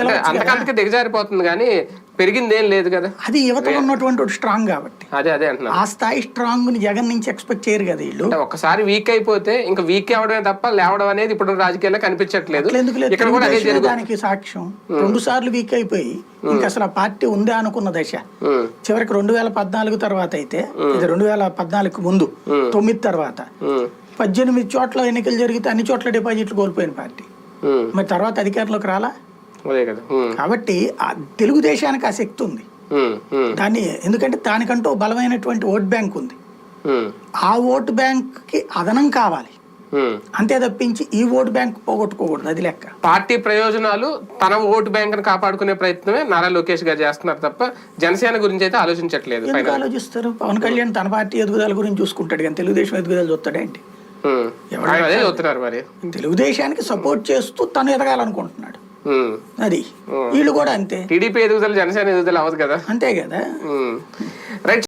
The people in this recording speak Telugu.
అంతకంతకి దిగజారిపోతుంది కానీ పెరిగింది ఏం లేదు కదా. అది యువతలో ఉన్నటువంటి స్ట్రాంగ్ కాబట్టి. అదే అదే అంటున్నాను. ఆ స్థాయి స్ట్రాంగ్ని జగన్ నుంచి ఎక్స్పెక్ట్ చేయరు కదా వీళ్ళు. అంటే ఒక్కసారి వీక్ అయిపోతే ఇంకా వీక్ అవడమే తప్ప లేవడం అనేది ఇప్పుడు రాజకీయాల్లో కనిపించట్లేదు. ఇక్కడ కూడా అదే దానికి సాక్ష్యం. రెండు సార్లు వీక్ అయిపోయి ఇంకా అసలు ఆ పార్టీ ఉందా అనుకున్న దశ. చివరికి రెండు వేల పద్నాలుగు తర్వాత అయితే ఇది రెండు వేల పద్నాలుగు ముందు తొమ్మిది తర్వాత. పద్దెనిమిది చోట్ల ఎన్నికలు జరిగితే అన్ని చోట్ల డిపాజిట్లు కోల్పోయిన పార్టీ. మరి తర్వాత అధికారంలోకి రాలా? అదే కదా. ఉమ్, కాబట్టి ఆ తెలుగుదేశానికి ఆ శక్తి ఉంది. దాన్ని ఎందుకంటే దానికంటూ బలమైనటువంటి ఓట్ బ్యాంక్ ఉంది. ఆ ఓటు బ్యాంక్కి అదనం కావాలి. అంతే తప్పించి ఈ ఓటు బ్యాంక్ పోగొట్టుకోకూడదు అది లెక్క. పార్టీ ప్రయోజనాలు తన ఓటు బ్యాంక్ కాపాడుకునే ప్రయత్నమే నారా లోకేష్ గారు చేస్తున్నారు తప్ప జనసేన గురించి అయితే ఆలోచించట్లేదు ఆలోచిస్తారు? పవన్ కళ్యాణ్ తన పార్టీ ఎదుగుదల గురించి చూసుకుంటాడు కానీ తెలుగుదేశం ఎదుగుదల చూస్తాడేంటి అదే చదువుతున్నారు మరి. తెలుగుదేశానికి సపోర్ట్ చేస్తూ తను ఎదగాలనుకుంటున్నాడు. అది. వీళ్ళు కూడా అంతే. టీడీపీ ఎదుగుదల జనసేన ఎదుగుదల అవ్వదు కదా? అంతే కదా. రైట్